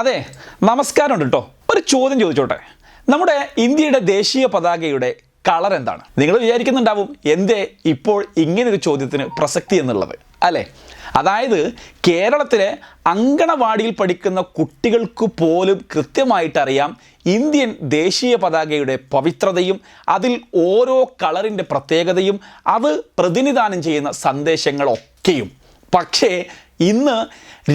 അതെ നമസ്കാരമുണ്ട് കേട്ടോ ഒരു ചോദ്യം ചോദിച്ചോട്ടെ. നമ്മുടെ ഇന്ത്യയുടെ ദേശീയ പതാകയുടെ കളർ എന്താണ്? നിങ്ങൾ വിചാരിക്കുന്നുണ്ടാവും എന്തേ ഇപ്പോൾ ഇങ്ങനെ ഒരു ചോദ്യത്തിന് പ്രസക്തി എന്നുള്ളത് അല്ലേ? അതായത് കേരളത്തിലെ അങ്കണവാടിയിൽ പഠിക്കുന്ന കുട്ടികൾക്ക് പോലും കൃത്യമായിട്ടറിയാം ഇന്ത്യൻ ദേശീയ പതാകയുടെ പവിത്രതയും അതിൽ ഓരോ കളറിന്റെ പ്രത്യേകതയും അത് പ്രതിനിധാനം ചെയ്യുന്ന സന്ദേശങ്ങളൊക്കെയും. പക്ഷേ ഇന്ന്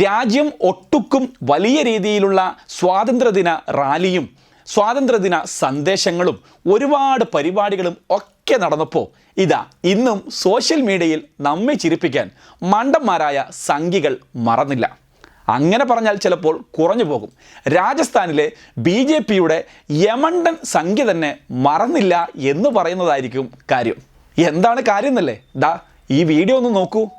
രാജ്യം ഒട്ടുക്കും വലിയ രീതിയിലുള്ള സ്വാതന്ത്ര്യദിന റാലിയും സ്വാതന്ത്ര്യദിന സന്ദേശങ്ങളും ഒരുപാട് പരിപാടികളും ഒക്കെ നടന്നപ്പോൾ ഇതാ ഇന്നും സോഷ്യൽ മീഡിയയിൽ നമ്മെ ചിരിപ്പിക്കാൻ മണ്ടന്മാരായ സംഘികൾ മറന്നില്ല. അങ്ങനെ പറഞ്ഞാൽ ചിലപ്പോൾ കുറഞ്ഞു പോകും. രാജസ്ഥാനിലെ ബി ജെ പിയുടെ യമണ്ടൻ സംഖ്യ തന്നെ മറന്നില്ല എന്ന് പറയുന്നതായിരിക്കും കാര്യം. എന്താണ് കാര്യം എന്നല്ലേ? ദാ ഈ വീഡിയോ ഒന്ന് നോക്കൂ.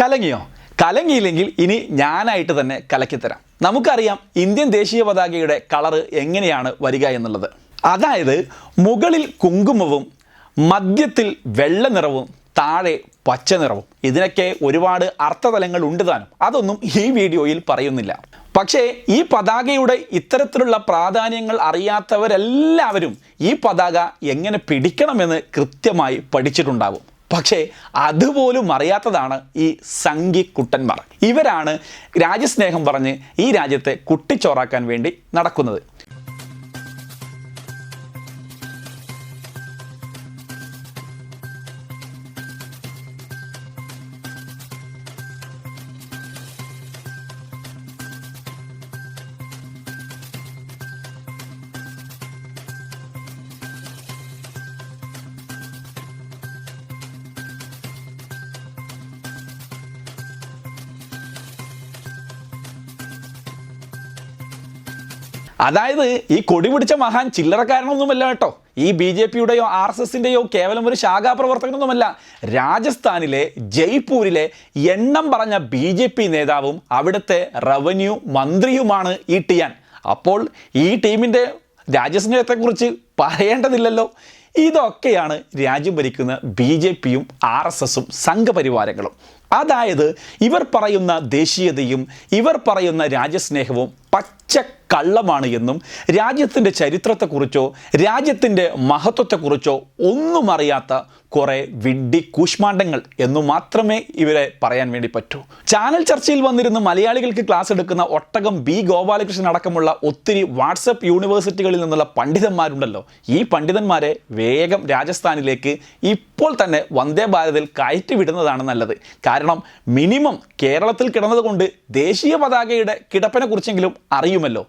കലങ്ങിയോ? കലങ്ങിയില്ലെങ്കിൽ ഇനി ഞാനായിട്ട് തന്നെ കലക്കിത്തരാം. നമുക്കറിയാം ഇന്ത്യൻ ദേശീയ പതാകയുടെ കളറ് എങ്ങനെയാണ് വരിക എന്നുള്ളത്. അതായത് മുകളിൽ കുങ്കുമവും മധ്യത്തിൽ വെള്ള നിറവും താഴെ പച്ച നിറവും. ഇതിനൊക്കെ ഒരുപാട് അർത്ഥതലങ്ങൾ ഉണ്ട് താനും. അതൊന്നും ഈ വീഡിയോയിൽ പറയുന്നില്ല. പക്ഷേ ഈ പതാകയുടെ ഇത്തരത്തിലുള്ള പ്രാധാന്യങ്ങൾ അറിയാത്തവരെല്ലാവരും ഈ പതാക എങ്ങനെ പിടിക്കണമെന്ന് കൃത്യമായി പഠിച്ചിട്ടുണ്ടാവും. പക്ഷേ അതുപോലും അറിയാത്തതാണ് ഈ സംഘി കുട്ടന്മാർ ഇവരാണ് രാജ്യസ്നേഹം പറഞ്ഞ് ഈ രാജ്യത്തെ കുട്ടിച്ചോറാക്കാൻ വേണ്ടി നടക്കുന്നത്. അതായത് ഈ കൊടി പിടിച്ച മഹാൻ ചില്ലറക്കാരനൊന്നുമല്ല കേട്ടോ. ഈ ബി ജെ പിയുടെയോ ആർ എസ് എസിന്റെയോ കേവലം ഒരു ശാഖാപ്രവർത്തകനൊന്നുമല്ല. രാജസ്ഥാനിലെ ജയ്പൂരിലെ എണ്ണം പറഞ്ഞ ബി ജെ പി നേതാവും അവിടുത്തെ റവന്യൂ മന്ത്രിയുമാണ് ഈ ടിയാൻ അപ്പോൾ ഈ ടീമിന്റെ രാജ്യസ്നേഹത്തെക്കുറിച്ച് പറയേണ്ടതില്ലല്ലോ. ഇതൊക്കെയാണ് രാജ്യം ഭരിക്കുന്ന ബി ജെ പിയും ആർ എസ് എസും സംഘപരിവാരങ്ങളും. അതായത് ഇവർ പറയുന്ന ദേശീയതയും ഇവർ പറയുന്ന രാജ്യസ്നേഹവും പച്ച കള്ളമാണ് എന്നും രാജ്യത്തിന്റെ ചരിത്രത്തെക്കുറിച്ചോ രാജ്യത്തിന്റെ മഹത്വത്തെക്കുറിച്ചോ ഒന്നും അറിയാത്ത കുറേ വിഡ്ഢി കൂഷ്മാണ്ഡങ്ങൾ എന്നു മാത്രമേ ഇവരെ പറയാൻ വേണ്ടി പറ്റൂ. ചാനൽ ചർച്ചയിൽ വന്നിരുന്ന മലയാളികൾക്ക് ക്ലാസ് എടുക്കുന്ന ഒട്ടകം ബി ഗോപാലകൃഷ്ണൻ അടക്കമുള്ള ഒത്തിരി വാട്സപ്പ് യൂണിവേഴ്സിറ്റികളിൽ നിന്നുള്ള പണ്ഡിതന്മാരുണ്ടല്ലോ. ഈ പണ്ഡിതന്മാരെ വേഗം രാജസ്ഥാനിലേക്ക് ഇപ്പോൾ തന്നെ വന്ദേ ഭാരതിൽ കയറ്റി വിടുന്നതാണ് നല്ലത്. കാരണം മിനിമം കേരളത്തിൽ കിടന്നതുകൊണ്ട് ദേശീയ പതാകയുടെ കിടപ്പിനെ കുറിച്ചെങ്കിലും അറിയുമല്ലോ.